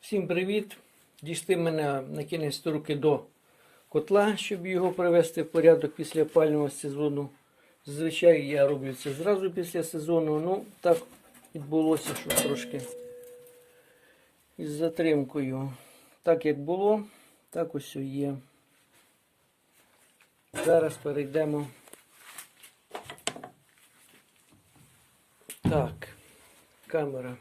Всім привіт! Дійшли мене на кінець руки до котла, щоб його привести в порядок після опального сезону. Зазвичай я роблю це зразу після сезону. Ну, так відбулося, що трошки із затримкою. Так як було, так ось є. Зараз перейдемо. Так, камера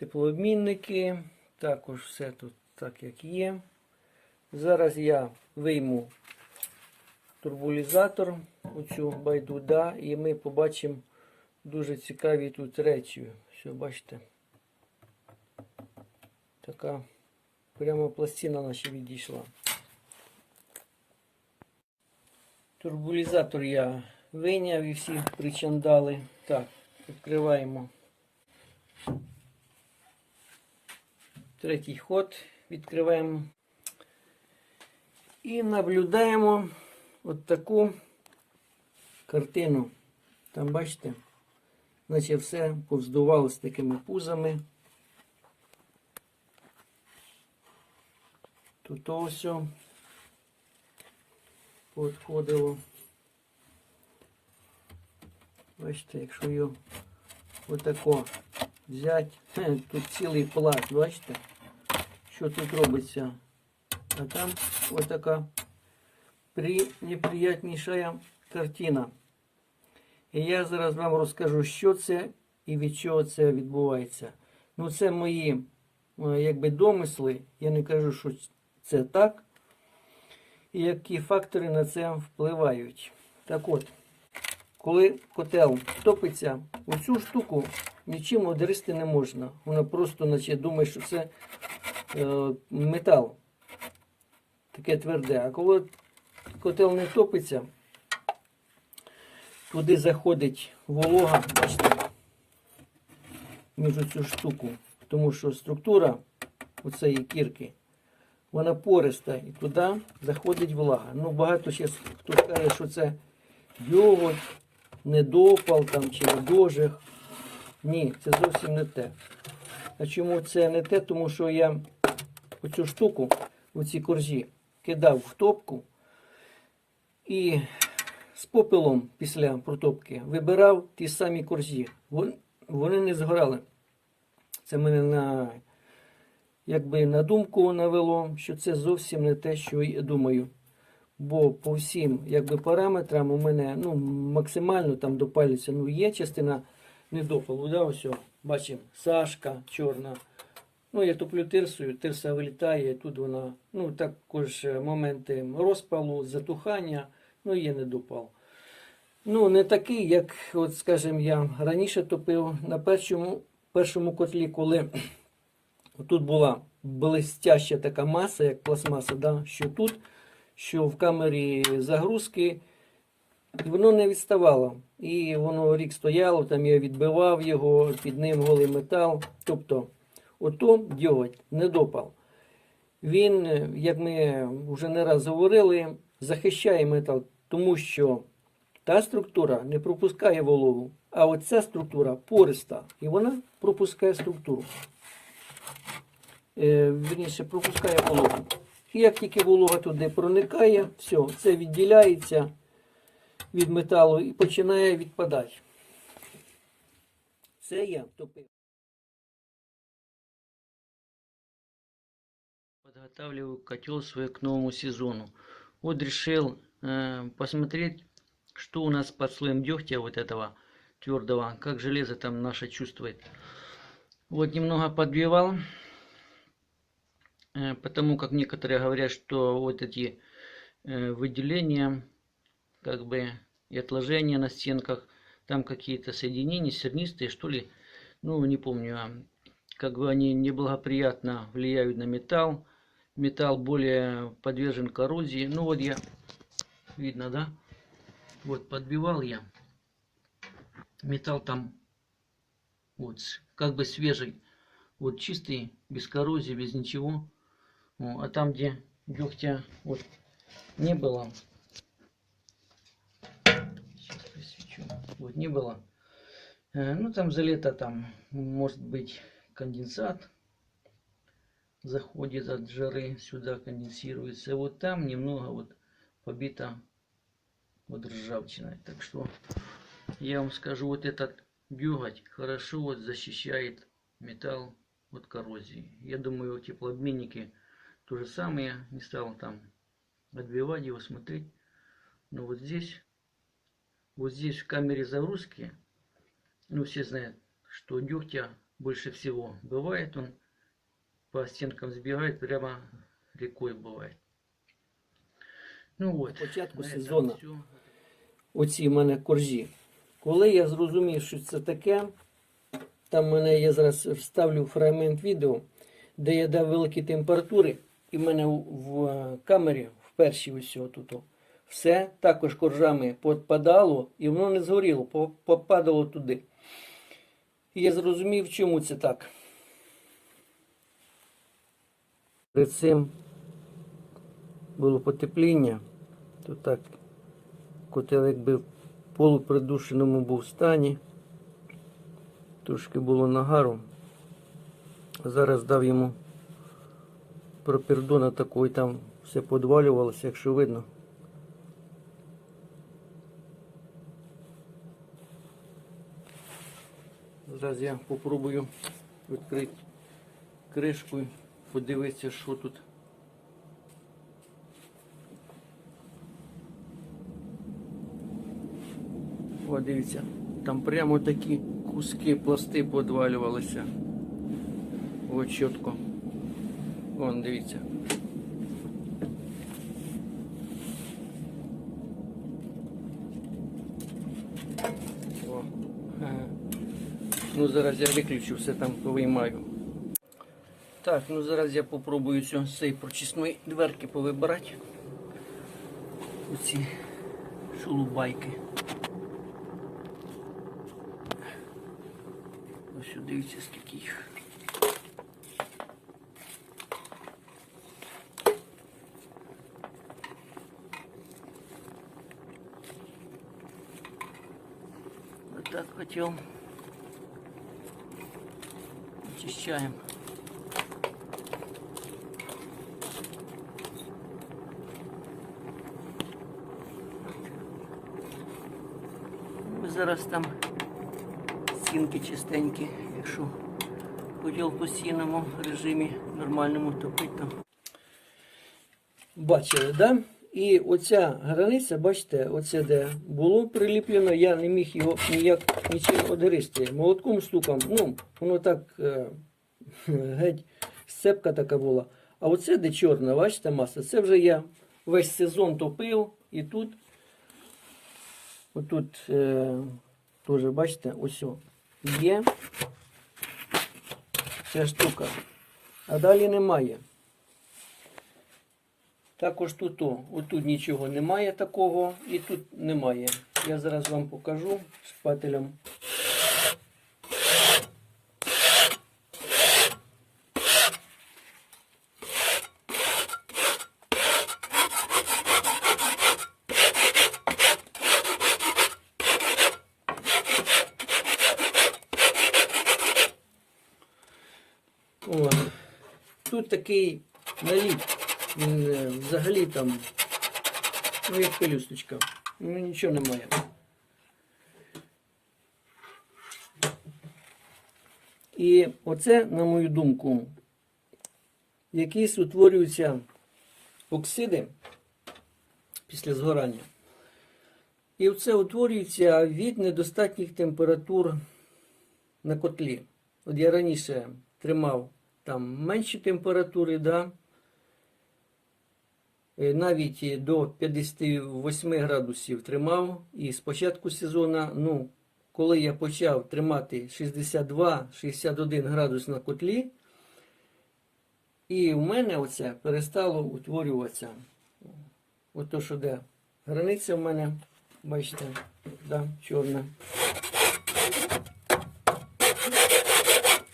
теплообмінники, також все тут так, як є. Зараз я вийму турбулізатор, оцю байдуда, і ми побачимо дуже цікаві тут речі. Все, бачите. Така прямо пластина наша відійшла. Турбулізатор я вийняв і всі причандали. Так, відкриваємо. Третій ход відкриваємо. І наблюдаємо от таку картину. Там бачите, наче все повздувало з такими пузами. Тут ось подходило. Бачите, якщо його отако взяти, тут цілий пласт, бачите, що тут робиться. А там отака при... неприятніша картина. І я зараз вам розкажу, що це і від чого це відбувається. Ну, це мої е, якби домисли. Я не кажу, що це так. І які фактори на це впливають. Так от, коли котел топиться, оцю штуку нічим одеристи не можна. Вона просто наче думає, що це е, метал. Таке тверде. А коли котел не топиться, туди заходить волога, бачите, між цю штуку. Тому що структура оцеї кірки, вона пориста і туди заходить влага. Ну, багато ще хто каже, що це йогурт, недопал там, чи недожиг. Ні, це зовсім не те. А чому це не те? Тому що я оцю штуку, оці коржі, кидав в топку і з попелом після протопки вибирав ті самі коржі. Вони не згорали. Це мене на, якби на думку навело, що це зовсім не те, що я думаю. Бо по всім якби, параметрам у мене ну, максимально там допалюється. Ну, є частина недопалу. Да, ось, бачимо, сашка чорна. Ну, я топлю тирсою, тирса вилітає, тут вона, ну, також е, моменти розпалу, затухання, ну, є недопал. Ну, не такий, як, от, скажімо, я раніше топив на першому, першому котлі, коли тут була блестяща така маса, як пластмаса, да, що тут, що в камері загрузки, воно не відставало. І воно рік стояло, там я відбивав його, під ним голий метал. Тобто, ото дьоготь, недопал. Він, як ми вже не раз говорили, захищає метал, тому що та структура не пропускає вологу, а оця структура пориста, і вона пропускає структуру. Е, вірніше, пропускає вологу. І як тільки волога туди проникає, все, це відділяється від металу і починає відпадати. Це я топив. Подготавливаю котел свой к новому сезону. Вот решил э, посмотреть, что у нас под слоем дегтя вот этого твердого, как железо там наше чувствует. Вот немного подбивал, э, потому как некоторые говорят, что вот эти э, выделения, как бы и отложения на стенках, там какие-то соединения сернистые, что ли, ну не помню, а как бы они неблагоприятно влияют на металл, металл более подвержен коррозии. Ну вот я, видно, да? Вот подбивал я. Металл там вот как бы свежий, вот чистый, без коррозии, без ничего. А там, где дегтя вот не было, вот не было, Э, ну там залито там, может быть, конденсат, заходит от жары, сюда конденсируется. Вот там немного вот побита вот ржавчиной. Так что я вам скажу, вот этот дюготь хорошо вот защищает металл от коррозии. Я думаю, теплообменники то же самое. Не стал там отбивать его, смотреть. Но вот здесь, вот здесь в камере загрузки, ну все знают, что дегтя больше всего бывает. Он по стенкам сбегает, прямо рекой бывает. Ну от. Початку на этом сезону. всё. оці в мене коржі. Коли я зрозумів, що це таке, там в мене я зараз вставлю фрагмент відео, де я дав великі температури, і в мене в- в е, камері, в першій ось тут, все також коржами подпадало, і воно не згоріло, попадало туди. І я зрозумів, чому це так. Перед цим було потепління, то так котел якби в полупридушеному був стані. Трошки було нагару. Зараз дав йому пропірдона такого, і там все подвалювалося, якщо видно. Зараз я попробую відкрити кришку і подивитися, що тут. О, дивіться, там прямо такі куски пласти подвалювалися. О, чітко. Вон, дивіться. О. ага. Ну, зараз я виключу, все там повиймаю. Так, ну зараз я попробую з цієї прочисної дверки повибирати. Оці шулубайки. Ось дивіться, скільки їх. Отак хотів. Очищаємо. Ну, Зараз там стінки чистенькі, якщо хотів в постійному режимі нормальному топити. то. Бачили, да? І оця границя, бачите, оце де було приліплено, я не міг його ніяк нічим одгристи. Молотком стуком, ну, воно так е, геть сцепка така була. А оце де чорна, бачите, маса, це вже я весь сезон топив і тут, отут е, теж, бачите, ось є ця штука. А далі немає. Також тут, о, отут нічого немає такого і тут немає. Я зараз вам покажу шпателем. О, тут такий наліт. Е, взагалі там, ну як пелюсточка. Ну нічого немає. І оце, на мою думку, якісь утворюються оксиди після згорання. І це утворюється від недостатніх температур на котлі. От я раніше тримав там менші температури, да, навіть до 58 градусів тримав. І з початку сезону, ну, коли я почав тримати 62-61 градус на котлі, і в мене оце перестало утворюватися. Ото що де границя в мене, бачите, да, чорна.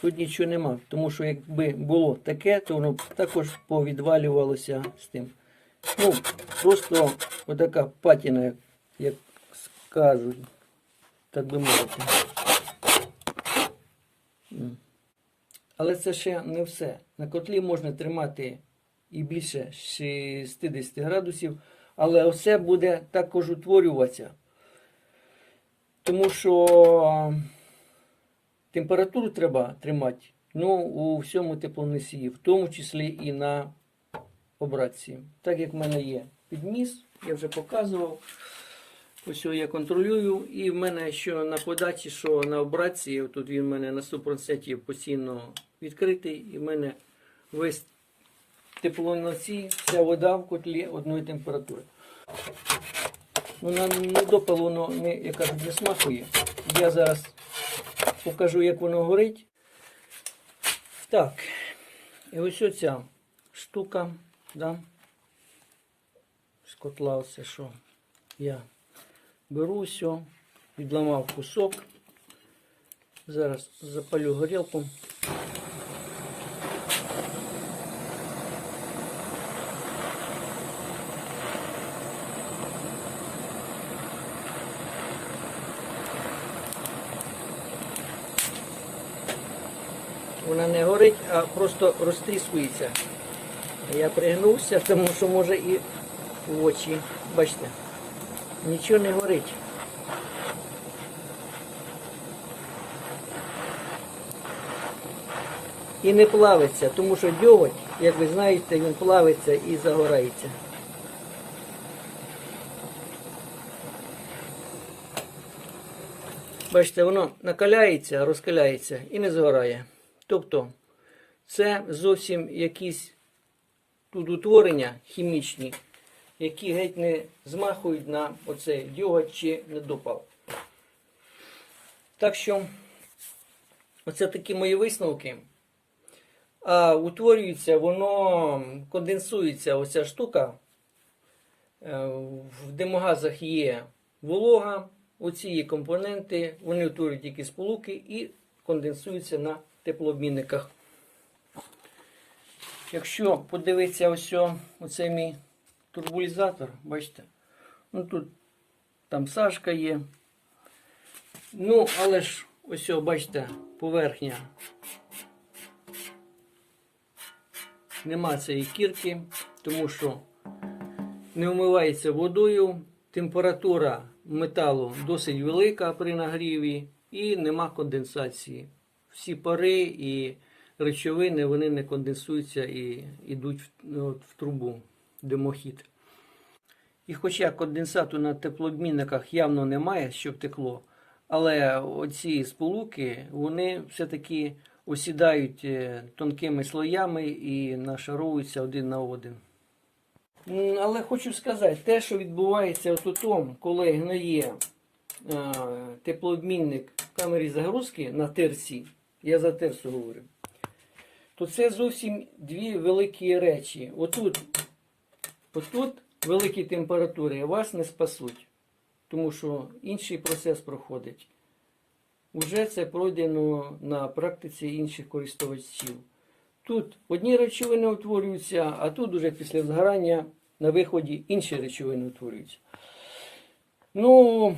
Тут нічого нема, тому що якби було таке, то воно також повідвалювалося з тим. Ну, просто отака патіна, як, скажуть, так би мовити. Але це ще не все. На котлі можна тримати і більше 60 градусів, але все буде також утворюватися. Тому що температуру треба тримати ну, у всьому теплоносії, в тому числі і на обратці. Так як в мене є підміс, я вже показував. Ось його я контролюю. І в мене що на подачі, що на обратці, тут він в мене на 100% постійно відкритий, і в мене весь теплоносій, вся вода в котлі одної температури. Ну, на недопал воно не, я кажу, не смакує. Я зараз покажу, як воно горить. Так, і ось оця штука, да, з котла оце що я беру все, відламав кусок. Зараз запалю горілку. Вона не горить, а просто розтріскується. Я пригнувся, тому що може і в очі. Бачите, нічого не горить. І не плавиться, тому що дьоготь, як ви знаєте, він плавиться і загорається. Бачите, воно накаляється, розкаляється і не згорає. Тобто це зовсім якісь тут утворення хімічні, які геть не змахують на оцей дьоготь чи недопал. Так що, оце такі мої висновки. А утворюється, воно конденсується, оця штука. Е, В димогазах є волога, оці є компоненти, вони утворюють якісь сполуки і конденсуються на теплообмінниках. Якщо подивитися ось оцей мій турбулізатор, бачите, ну тут там сашка є. Ну, але ж ось, бачите, поверхня. Нема цієї кірки, тому що не вмивається водою. Температура металу досить велика при нагріві і нема конденсації. Всі пари і речовини вони не конденсуються і йдуть в, ну, от, в трубу, димохід. І хоча конденсату на теплообмінниках явно немає, щоб текло, але оці сполуки вони все-таки осідають е, тонкими слоями і нашаровуються один на один. Але хочу сказати, те, що відбувається у тому, коли гниє е, теплообмінник в камері загрузки на терсі, я за терсу говорю, то це зовсім дві великі речі. Отут, отут великі температури вас не спасуть, тому що інший процес проходить. Уже це пройдено на практиці інших користувачів. Тут одні речовини утворюються, а тут уже після згорання на виході інші речовини утворюються. Ну,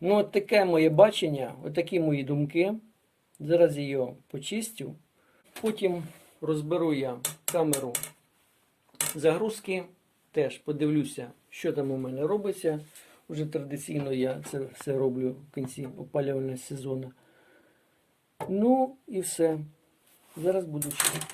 ну от таке моє бачення, отакі мої думки. Зараз я його почистю. Потім розберу я камеру загрузки. Теж подивлюся, що там у мене робиться. Уже традиційно я це все роблю в кінці опалювального сезону. Ну і все. Зараз буду читати.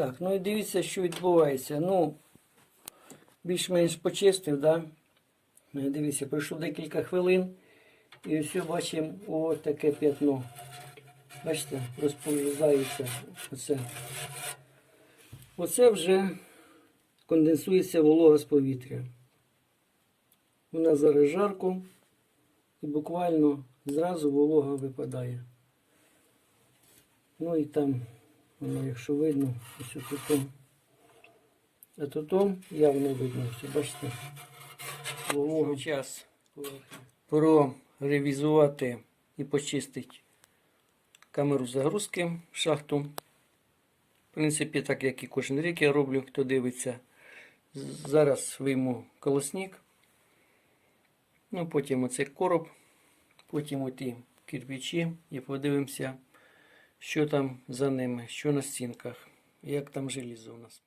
Так, ну і дивіться, що відбувається. Ну, більш-менш почистив, да? Ну, Дивіться, пройшло декілька хвилин. І ось бачимо ось таке п'ятно. Бачите, розповзається оце. Оце вже конденсується волога з повітря. Нас зараз жарко і буквально зразу волога випадає. Ну і там, воно, якщо видно, ось тут. А явно видно, все, бачите. Волога. Час проревізувати і почистити камеру загрузки в шахту. В принципі, так як і кожен рік я роблю, хто дивиться. Зараз вийму колосник. Ну, потім оцей короб, потім оті кирпичі і подивимося, що там за ними, що на стінках, як там желізо у нас.